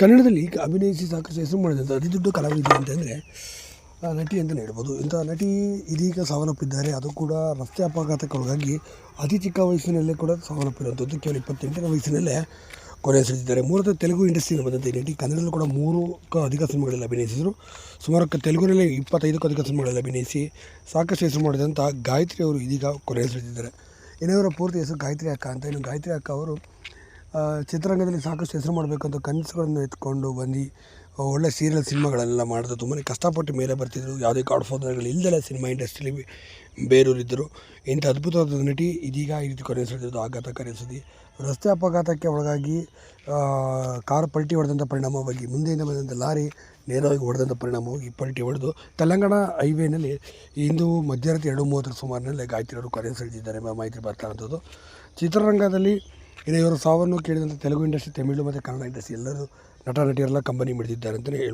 ಕನ್ನಡದಲ್ಲಿ ಅಭಿನಯಿಸಿ ಸಾಕಷ್ಟು ಹೆಸರು ಮಾಡಿದಂಥ ಅತಿ ದೊಡ್ಡ ಕಲಾವಿದೆ ಅಂತಂದರೆ ನಟಿ ಅಂತಲೇ ಹೇಳ್ಬೋದು. ಇಂಥ ನಟಿ ಇದೀಗ ಸಾವನ್ನಪ್ಪಿದ್ದಾರೆ. ಅದು ಕೂಡ ರಸ್ತೆ ಅಪಘಾತಕ್ಕೊಳಗಾಗಿ ಅತಿ ಚಿಕ್ಕ ವಯಸ್ಸಿನಲ್ಲೇ ಕೂಡ ಸಾವನ್ನಪ್ಪಿರುವಂಥದ್ದು. ಕೇವಲ ಇಪ್ಪತ್ತೆಂಟನೇ ವಯಸ್ಸಿನಲ್ಲೇ ಕೊನೆಯುಸಿದ್ದಾರೆ ಮೂಲತಃ ತೆಲುಗು ಇಂಡಸ್ಟ್ರಿಯಲ್ಲಿ ಬಂದಂಥ ನಟಿ ಕನ್ನಡದಲ್ಲೂ ಕೂಡ ಮೂರಕ್ಕೂ ಅಧಿಕ ಸಿನಿಮಾಗಳಲ್ಲಿ ಅಭಿನಯಿಸಿದರು. ಸುಮಾರು ತೆಲುಗಿನಲ್ಲೇ ಇಪ್ಪತ್ತೈದಕ್ಕೂ ಅಧಿಕ ಸಿನಿಮಾಗಳಲ್ಲಿ ಅಭಿನಯಿಸಿ ಸಾಕಷ್ಟು ಹೆಸರು ಮಾಡಿದಂಥ ಗಾಯತ್ರಿ ಅವರು ಇದೀಗ ಕೊನೆಯುಸಿದ್ದಾರೆ ಇನ್ನವರ ಪೂರ್ತಿ ಹೆಸರು ಗಾಯತ್ರಿ ಅಕ್ಕ ಅಂತ. ಇನ್ನು ಗಾಯತ್ರಿ ಅಕ್ಕ ಅವರು ಚಿತ್ರರಂಗದಲ್ಲಿ ಸಾಕಷ್ಟು ಹೆಸರು ಮಾಡಬೇಕಂತ ಕನಸುಗಳನ್ನು ಎತ್ಕೊಂಡು ಬಂದು ಒಳ್ಳೆ ಸೀರಿಯಲ್ ಸಿನಿಮಾಗಳೆಲ್ಲ ಮಾಡಿದ್ರು ತುಂಬಾ ಕಷ್ಟಪಟ್ಟು ಮೇಲೆ ಬರ್ತಿದ್ರು. ಯಾವುದೇ ಗಾಡ್ ಫಾದರ್ಗಳು ಇಲ್ಲದೆಲ್ಲ ಸಿನಿಮಾ ಇಂಡಸ್ಟ್ರಿಲಿ ಬೇರೂರಿದ್ದರು ಇಂಥ ಅದ್ಭುತವಾದ ನಟಿ ಇದೀಗ ಈ ರೀತಿ ಕೊನೆಯುಸಿರೋದು ಆಘಾತಕಾರಿ ಸುದ್ದಿ ರಸ್ತೆ ಅಪಘಾತಕ್ಕೆ ಒಳಗಾಗಿ ಕಾರ್ ಪಲ್ಟಿ ಹೊಡೆದಂಥ ಪರಿಣಾಮವಾಗಿ ಮುಂದೆಯಿಂದ ಬಂದಂಥ ಲಾರಿ ನೇರವಾಗಿ ಹೊಡೆದಂಥ ಪರಿಣಾಮವಾಗಿ ಪಲ್ಟಿ ಹೊಡೆದು, ತೆಲಂಗಾಣ ಹೈವೇನಲ್ಲಿ ಇಂದು ಮಧ್ಯರಾತ್ರಿ ಎರಡು ಮೂವತ್ತರ ಸುಮಾರಿನಲ್ಲಿ ಗಾಯತ್ರಿಯವರು ಕೊನೆಯುಸಿಳಿದಿದ್ದಾರೆ ಎಂಬ ಮಾಹಿತಿ ಬರ್ತಾ ಇರೋಂಥದ್ದು ಚಿತ್ರರಂಗದಲ್ಲಿ ಇನ್ನು ಇವರು ಸಾವನ್ನು ಕೇಳಿದಂಥ ತೆಲುಗು ಇಂಡಸ್ಟ್ರಿ, ತಮಿಳು ಮತ್ತು ಕನ್ನಡ ಇಂಡಸ್ಟ್ರಿ ಎಲ್ಲರೂ ನಟ, ನಟಿಯರೆಲ್ಲ ಕಂಬನಿ ಮಿಡಿದಿದ್ದಾರೆ ಅಂತಲೇ ಹೇಳ್ಬೋದು.